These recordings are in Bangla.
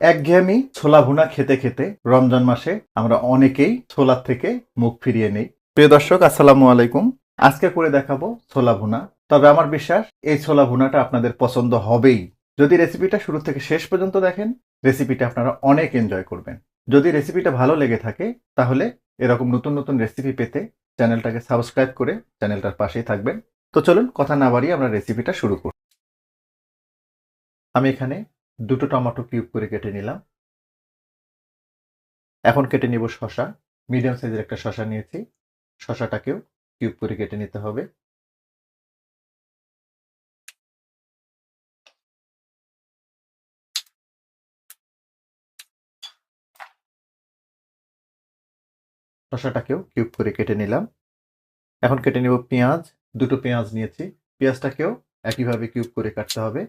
একঘেয়েমি ছোলা ভুনা খেতে খেতে রমজান মাসে আমরা অনেকেই ছোলার থেকে মুখ ফিরিয়ে নেই। প্রিয় দর্শক, আসসালামু আলাইকুম। আজকে করে দেখাবো ছোলা ভুনা। তবে আমার বিশ্বাস, এই ছোলা ভুনাটা আপনাদের পছন্দ হবেই। যদি রেসিপিটা শুরু থেকে শেষ পর্যন্ত দেখেন, রেসিপিটা আপনারা অনেক এনজয় করবেন। যদি রেসিপিটা ভালো লেগে থাকে, তাহলে এরকম নতুন নতুন রেসিপি পেতে চ্যানেলটাকে সাবস্ক্রাইব করে চ্যানেলটার পাশেই থাকবেন। তো চলুন, কথা না বাড়িয়ে আমরা রেসিপিটা শুরু করি। আমি এখানে দুটো টমেটো কিউব করে কেটে নিলাম। এখন কেটে নিব শশা মিডিয়াম সাইজের একটা শশা নিয়েছি। শশাটাকেও কিউব করে কেটে নিতে হবে। শশাটাকেও কিউব করে কেটে নিলাম। এখন কেটে নেব পেঁয়াজ। দুটো পেঁয়াজ নিয়েছি। পেঁয়াজটাকেও একইভাবে কিউব করে কাটতে হবে।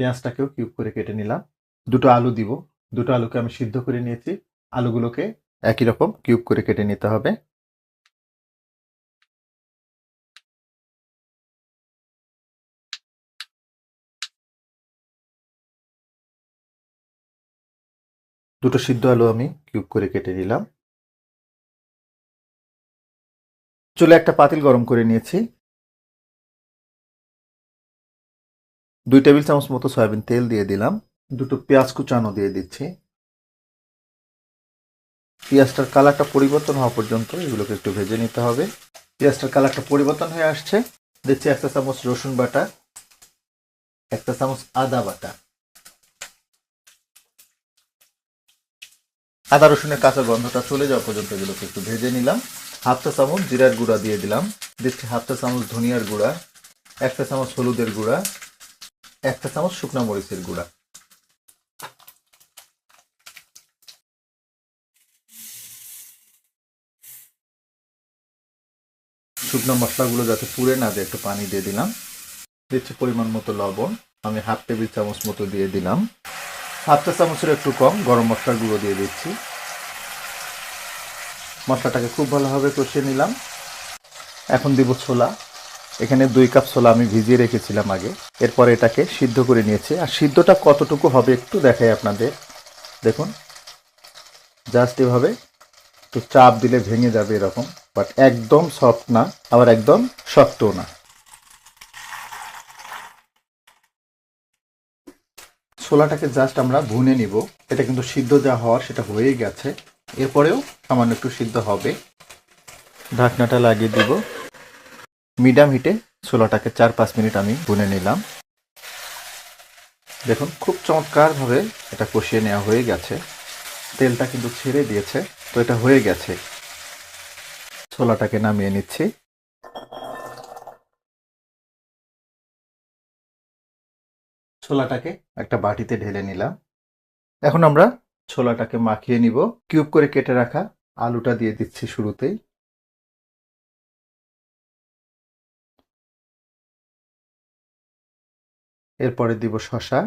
পেঁয়াজটাকেও কিউব করে কেটে নিলাম। দুটো আলু দিব। দুটো আলুকে আমি সিদ্ধ করে নিয়েছি। আলুগুলোকে একই রকম কিউব করে কেটে নিতে হবে। দুটো সিদ্ধ আলু আমি কিউব করে কেটে নিলাম। চুলে একটা পাতিল গরম করে নিয়েছি। দুই টেবিল চামচ মতো সয়াবিন তেল দিয়ে দিলাম। দুটো পেঁয়াজ কুচানো দিয়ে দিচ্ছি। পেঁয়াজটার কালারটা পরিবর্তন হওয়া পর্যন্ত এগুলোকে একটু ভেজে নিতে হবে। পেঁয়াজটার কালারটা পরিবর্তন হয়ে আসছে। দিচ্ছি একটা চামচ রসুন বাটা, একটা চামচ আদা বাটা। আদা রসুনের কাঁচা গন্ধটা চলে যাওয়া পর্যন্ত এগুলোকে একটু ভেজে নিলাম। হাফটা চামচ জিরার গুঁড়া দিয়ে দিলাম। দিচ্ছি হাফটা চামচ ধনিয়ার গুঁড়া, একটা চামচ হলুদের গুঁড়া একটা চামচ শুকনা মরিচের গুঁড়া। শুকনো মশলাগুলো যাতে পুড়ে না যায়, একটু পানি দিয়ে দিলাম। দিচ্ছি পরিমাণ মতো লবণ। আমি হাফ টেবিল চামচ মতো দিয়ে দিলাম। হাফটা চামচের একটু কম গরম মশলার গুঁড়ো দিয়ে দিচ্ছি। মশলাটাকে খুব ভালোভাবে কষিয়ে নিলাম। এখন দিব ছোলা। এখানে দুই কাপ ছোলা আমি ভিজিয়ে রেখেছিলাম আগে। এরপর এটাকে সিদ্ধ করে নিয়েছি। আর সিদ্ধটা কতটুকু হবে একটু দেখাই আপনাদের। দেখুন, জাস্ট এভাবে একটু চাপ দিলে ভেঙে যাবে এরকম, বাট একদম সফট না, আবার একদম শক্তও না। ছোলাটাকে জাস্ট আমরা ভুনে নিব। এটা কিন্তু সিদ্ধ যা হওয়ার সেটা হয়েই গেছে। এরপরেও সামান্য একটু সিদ্ধ হবে। ঢাকনাটা লাগিয়ে দিব। মিডিয়াম হিটে ছোলাটাকে চার পাঁচ মিনিট আমি ভুনে নিলাম। দেখুন, খুব চমৎকারভাবে এটা কষিয়ে নেওয়া হয়ে গেছে। তেলটা কিন্তু ছেড়ে দিয়েছে, তো এটা হয়ে গেছে। ছোলাটাকে নামিয়ে নিচ্ছি। ছোলাটাকে একটা বাটিতে ঢেলে নিলাম। এখন আমরা ছোলাটাকে মাখিয়ে নিব। কিউব করে কেটে রাখা আলুটা দিয়ে দিচ্ছি শুরুতেই। এরপরে দিব শশা।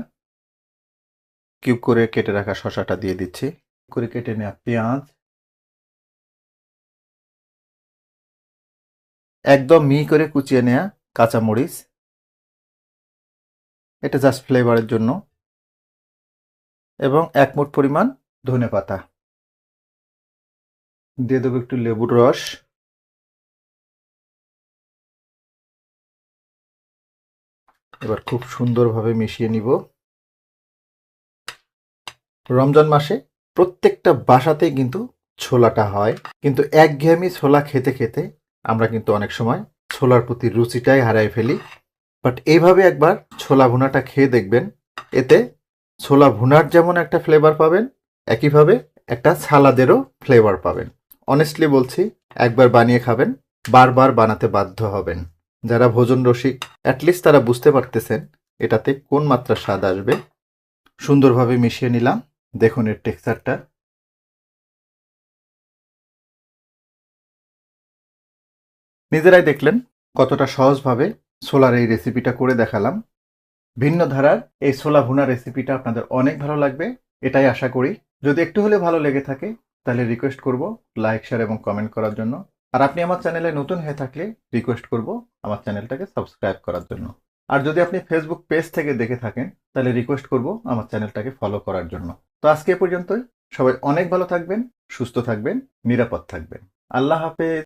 কিউব করে কেটে রাখা শশাটা দিয়ে দিচ্ছি। করে কেটে নেওয়া পেঁয়াজ। একদম মি করে কুচিয়ে নেওয়া কাঁচামরিচ। এটা জাস্ট ফ্লেভারের জন্য। এবং এক মুঠ পরিমাণ ধনে পাতা। দিয়ে দেবো একটু লেবুর রস। এবার খুব সুন্দরভাবে মিশিয়ে নিব। রমজান মাসে প্রত্যেকটা বাসাতেই কিন্তু ছোলাটা হয়। কিন্তু একঘেয়েমি ছোলা খেতে খেতে আমরা কিন্তু অনেক সময় ছোলার প্রতি রুচিটাই হারাই ফেলি। বাট এইভাবে একবার ছোলা ভুনাটা খেয়ে দেখবেন। এতে ছোলা ভুনার যেমন একটা ফ্লেভার পাবেন, একইভাবে একটা সালাদেরও ফ্লেভার পাবেন। অনেস্টলি বলছি, একবার বানিয়ে খাবেন, বারবার বানাতে বাধ্য হবেন। যারা ভোজন রসিক অ্যাটলিস্ট তারা বুঝতে পারতেছেন এটাতে কোন মাত্রা স্বাদ আসবে। সুন্দরভাবে মিশিয়ে নিলাম। দেখুন এর টেক্সচারটা নিজেরাই দেখলেন কতটা সহজভাবে ছোলার এই রেসিপিটা করে দেখালাম। ভিন্ন ধারার এই ছোলা ভুনা রেসিপিটা আপনাদের অনেক ভালো লাগবে, এটাই আশা করি। যদি একটু হলে ভালো লেগে থাকে, তাহলে রিকোয়েস্ট করব লাইক শেয়ার এবং কমেন্ট করার জন্য। আর আপনি আমার চ্যানেলে নতুন হয়ে থাকলে রিকোয়েস্ট করব আমার চ্যানেলটাকে সাবস্ক্রাইব করার জন্য। আর যদি আপনি ফেসবুক পেজ থেকে দেখে থাকেন, তাহলে রিকোয়েস্ট করব আমার চ্যানেলটাকে ফলো করার জন্য। তো আজকে পর্যন্তই। সবাই অনেক ভালো থাকবেন, সুস্থ থাকবেন, নিরাপদ থাকবেন। আল্লাহ হাফেজ।